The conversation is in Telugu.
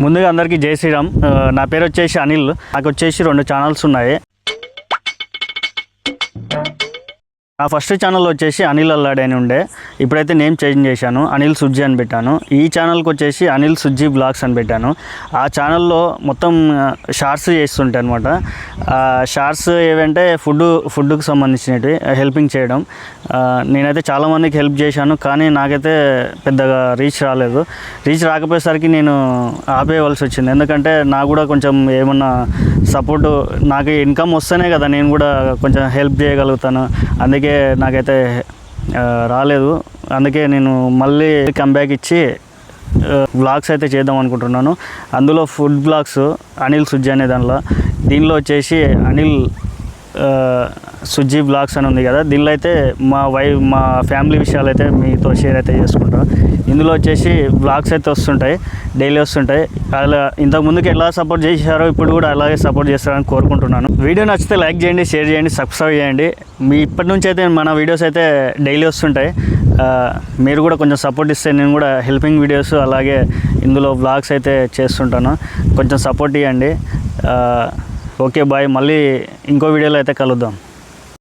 ముందుగా అందరికీ జై శ్రీరామ్. నా పేరు వచ్చేసి అనిల్. నాకు వచ్చేసి రెండు ఛానల్స్ ఉన్నాయి. నా ఫస్ట్ ఛానల్ వచ్చేసి అనిల్ అల్లాడ్ అని ఉండే. ఇప్పుడైతే నేమ్ చేంజ్ చేశాను. అనిల్ సుజ్జి అని పెట్టాను. ఈ ఛానల్కి వచ్చేసి అనిల్ సుజ్జి బ్లాగ్స్ అని పెట్టాను. ఆ ఛానల్లో మొత్తం షార్ట్స్ చేస్తుంటాయి అనమాట షార్ట్స్ ఏవంటే ఫుడ్ ఫుడ్కి సంబంధించినవి హెల్పింగ్ చేయడం. నేనైతే చాలామందికి హెల్ప్ చేశాను కానీ నాకైతే పెద్దగా రీచ్ రాలేదు. రీచ్ రాకపోయేసరికి నేను ఆపేయవలసి వచ్చింది. ఎందుకంటే నాకు కూడా కొంచెం ఏమన్నా సపోర్టు నాకు ఇన్కమ్ వస్తేనే కదా నేను కూడా కొంచెం హెల్ప్ చేయగలుగుతాను. అందుకే నాకైతే రాలేదు. అందుకే నేను మళ్ళీ కంబ్యాక్ ఇచ్చి బ్లాగ్స్ అయితే చేద్దాం అనుకుంటున్నాను. అందులో ఫుడ్ బ్లాగ్స్ అనిల్ సుజ్జి అనే దానిలో. దీనిలో వచ్చేసి అనిల్ సుజీ బ్లాగ్స్ అని ఉంది కదా దీనిలో అయితే మా వై మా ఫ్యామిలీ విషయాలు అయితే మీతో షేర్ అయితే చేసుకుంటాం. ఇందులో వచ్చేసి బ్లాగ్స్ అయితే వస్తుంటాయి డైలీ వస్తుంటాయి. అలా ఇంతకుముందుకు ఎలా సపోర్ట్ చేశారో ఇప్పుడు కూడా అలాగే సపోర్ట్ చేస్తారని కోరుకుంటున్నాను. వీడియో నచ్చితే లైక్ చేయండి షేర్ చేయండి సబ్స్క్రైబ్ చేయండి. మీ ఇప్పటి నుంచి అయితే మన వీడియోస్ అయితే డైలీ వస్తుంటాయి. మీరు కూడా కొంచెం సపోర్ట్ ఇస్తే నేను కూడా హెల్పింగ్ వీడియోస్ అలాగే ఇందులో బ్లాగ్స్ అయితే చేస్తుంటాను. కొంచెం సపోర్ట్ ఇవ్వండి. Okay bye. మళ్ళీ ఇంకో వీడియోలో అయితే కలుద్దాం.